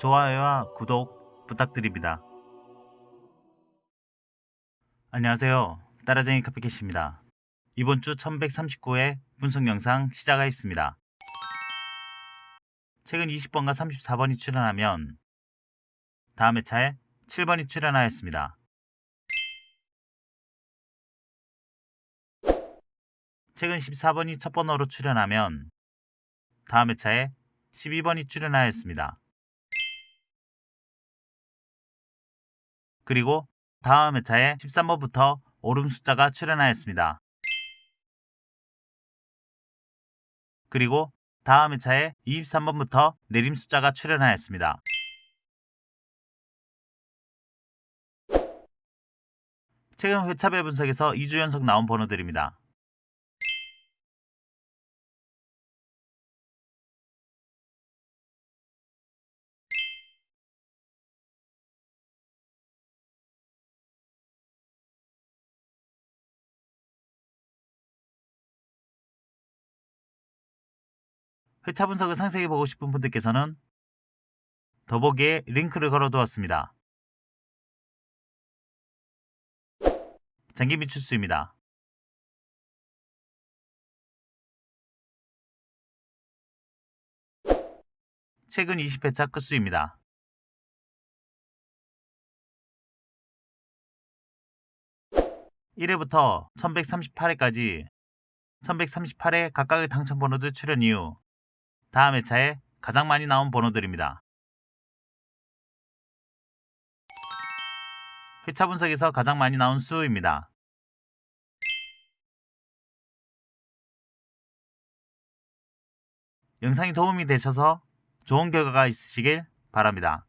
좋아요와 구독 부탁드립니다. 안녕하세요. 따라쟁이 카피캣입니다. 이번 주 1139회 분석 영상 시작하겠습니다. 최근 20번과 34번이 출연하면 다음 회차에 7번이 출연하였습니다. 최근 14번이 첫 번호로 출연하면 다음 회차에 12번이 출연하였습니다. 그리고 다음 회차에 13번부터 오름 숫자가 출연하였습니다. 그리고 다음 회차에 23번부터 내림 숫자가 출연하였습니다. 최근 회차별 분석에서 2주 연속 나온 번호들입니다. 회차 분석을 상세히 보고 싶은 분들께서는 더보기에 링크를 걸어두었습니다. 장기 미 출수입니다. 최근 20회차 끝수입니다. (1회부터) 1138회까지 1138회 각각의 당첨 번호들 출연 이후 다음 회차에 가장 많이 나온 번호들입니다. 회차 분석에서 가장 많이 나온 수입니다. 영상이 도움이 되셔서 좋은 결과가 있으시길 바랍니다.